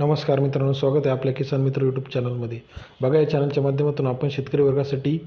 नमस्कार मित्रांनो स्वागत आहे आपल्या किसान मित्र यूट्यूब चॅनलमध्ये बघा या चॅनलच्या माध्यमातून आपण शेतकरी वर्गासाठी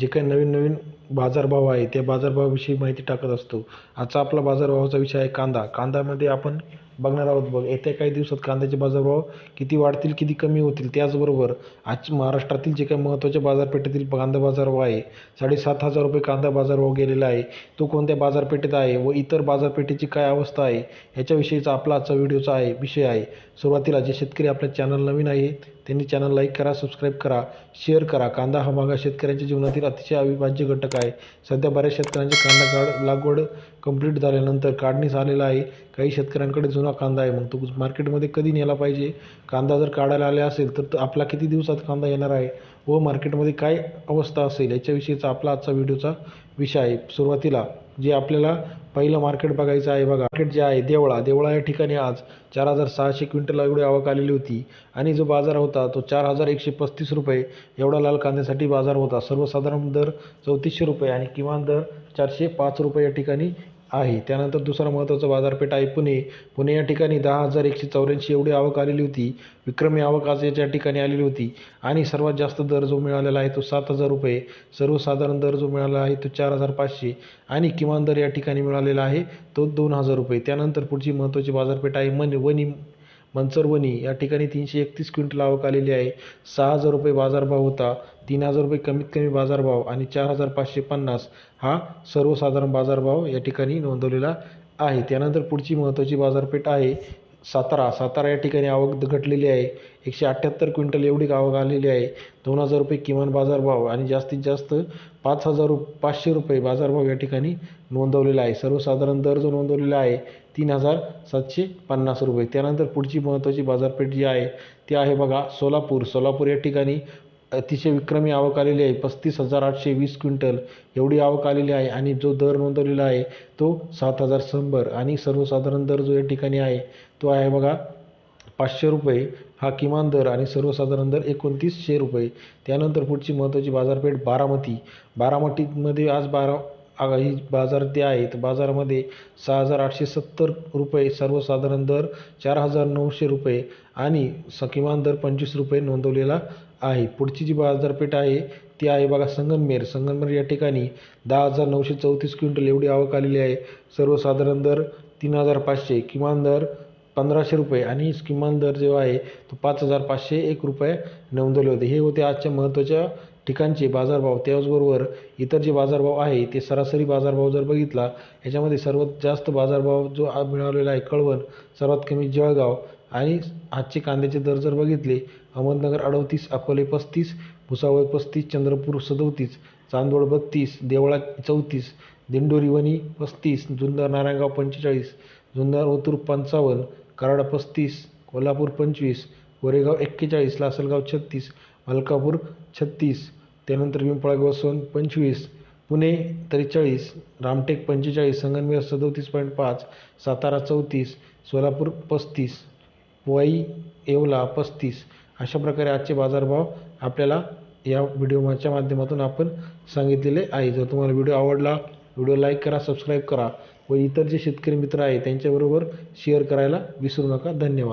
जे काही नवीन नवीन बाजारभाव आहे त्या बाजारभावाविषयी माहिती टाकत असतो. आजचा आपला बाजारभावाचा विषय आहे कांदा. कांद्यामध्ये आपण बघणार आहोत बघ. येत्या काही दिवसात कांद्याचे बाजारभाव किती वाढतील किती कमी होतील त्याचबरोबर आज महाराष्ट्रातील जे काही महत्त्वाच्या बाजारपेठेतील कांदा बाजारभाव आहे साडेसात हजार रुपये कांदा बाजारभाव गेलेला आहे तो कोणत्या बाजारपेठेत आहे व इतर बाजारपेठेची काय अवस्था आहे ह्याच्याविषयीचा आपला आजचा व्हिडिओचा आहे विषय आहे. सुरुवातीला जे शेतकरी आपल्या चॅनल नवीन आहे त्यांनी चॅनल लाईक करा सबस्क्राईब करा शेअर करा. कांदा हा मागा शेतकऱ्यांच्या जीवनातील अतिशय अविभाज्य घटक आहे. सध्या बऱ्याच शेतकऱ्यांचे कांदा काढ लागवड कंप्लीट झाल्यानंतर काढणीस आलेला आहे. काही शेतकऱ्यांकडे जुना कांदा आहे. मग तो मार्केटमध्ये कधी नेला पाहिजे? कांदा जर काढायला आला असेल तर आपला किती दिवसात कांदा येणार आहे? व मार्केटमध्ये काय अवस्था असेल? याच्याविषयीचा आपला आजचा व्हिडिओचा विषय आहे. सुरुवातीला जे आपल्याला पहिलं मार्केट बघायचं आहे बघा. मार्केट जे आहे देवळा. देवळा या ठिकाणी आज चार हजार सहाशे क्विंटल एवढी आवक आलेली होती. आणि जो बाजार होता तो चार हजार एकशे पस्तीस रुपये एवढा लाल कांद्यासाठी बाजार होता. सर्वसाधारण दर चौतीसशे रुपये आणि किमान दर चारशे पाच रुपये या ठिकाणी आहे. त्यानंतर दुसरा महत्त्वाचा बाजारपेठ आहे पुणे. पुणे या ठिकाणी दहा हजार एकशे चौऱ्याऐंशी एवढी आवक आलेली होती. विक्रमी आवक आज याच्या ठिकाणी आलेली होती. आणि सर्वात जास्त दर जो मिळालेला आहे तो सात हजार रुपये. सर्वसाधारण दर जो मिळाला आहे तो चार हजार पाचशे. आणि किमान दर या ठिकाणी मिळालेला आहे तो दोन हजार रुपये. त्यानंतर पुढची महत्त्वाची बाजारपेठ आहे मन वनी मनसरवणी या ठिकाणी तीनशे एकतीस क्विंटल आवक आलेली आहे. सहा हजार रुपये बाजारभाव होता. तीन हजार रुपये कमीत कमी बाजारभाव आणि चार हजार पाचशे पन्नास हा सर्वसाधारण बाजारभाव या ठिकाणी नोंदवलेला आहे. त्यानंतर पुढची महत्त्वाची बाजारपेठ आहे. सातारा. सातारा या ठिकाणी आवक घटलेली आहे. एकशे अठ्ठ्याहत्तर क्विंटल एवढी आवक आलेली आहे. दोन हजार रुपये किमान बाजारभाव आणि जास्तीत जास्त पाच हजार रु पाचशे रुपये बाजारभाव या ठिकाणी नोंदवलेला आहे. सर्वसाधारण दर जो नोंदवलेला आहे तीन हजार सातशे पन्नास रुपये. त्यानंतर पुढची महत्त्वाची बाजारपेठ जी आहे ती आहे बघा सोलापूर. सोलापूर या ठिकाणी अतिशय विक्रमी आवक आलेली आहे. पस्तीस हजार आठशे वीस क्विंटल एवढी आवक आलेली आहे आणि जो दर नोंदवलेला आहे तो सात हजार शंभर आणि सर्वसाधारण दर जो या ठिकाणी आहे तो आहे बघा पाचशे रुपये. हा किमान दर आणि सर्वसाधारण दर एकोणतीसशे रुपये. त्यानंतर पुढची महत्त्वाची बाजारपेठ बारामती. बारामतीमध्ये आज बारा आगा ही बाजार ते आहे तर बाजारामध्ये सहा हजार आठशे सत्तर रुपये सर्वसाधारण दर चार हजार नऊशे रुपये आणि स किमान दर पंचवीस रुपये नोंदवलेला आहे. पुढची जी बाजारपेठ आहे ती आहे बघा संगमनेर. संगमनेर या ठिकाणी दहा हजार नऊशे चौतीस क्विंटल एवढी आवक आलेली आहे. सर्वसाधारण दर तीन हजार पाचशे किमान दर पंधराशे रुपये आणि किमान दर जो आहे तो पाच हजार पाचशे एक रुपये नोंदवले होते. हे होते आजच्या महत्त्वाच्या ठिकाणचे बाजारभाव त्याचबरोबर इतर जे बाजारभाव आहे ते सरासरी बाजारभाव जर बघितला याच्यामध्ये सर्वात जास्त बाजारभाव जो मिळालेला आहे कळवण सर्वात कमी जळगाव आणि आजचे कांद्याचे दर जर बघितले अहमदनगर अडतीस अकोले पस्तीस भुसावळ पस्तीस चंद्रपूर सदोतीस चांदवड बत्तीस देवळा चौतीस दिंडोरी वणी पस्तीस जुन्नर नारायणगाव पंचेचाळीस जुन्नर ओतूर पंचावन्न कराड पस्तीस कोल्हापूर पंचवीस कोरेगाव एक्केचाळीस लासलगाव छत्तीस मलकापूर छत्तीस त्यानंतर पिंपळगाव सोन पंचवीस पुणे त्रेचाळीस रामटेक पंचेचाळीस संगमनेर सदोतीस पॉईंट पाच सातारा चौतीस सोलापूर पस्तीस वाई येवला पस्तीस. अशा प्रकारे आजचे बाजारभाव आपल्याला या व्हिडिओच्या माध्यमातून आपण सांगितलेले आहे. जर तुम्हाला व्हिडिओ आवडला व्हिडिओ लाईक करा सबस्क्राईब करा व इतर जे शेतकरी मित्र आहे त्यांच्याबरोबर शेअर करायला विसरू नका. धन्यवाद.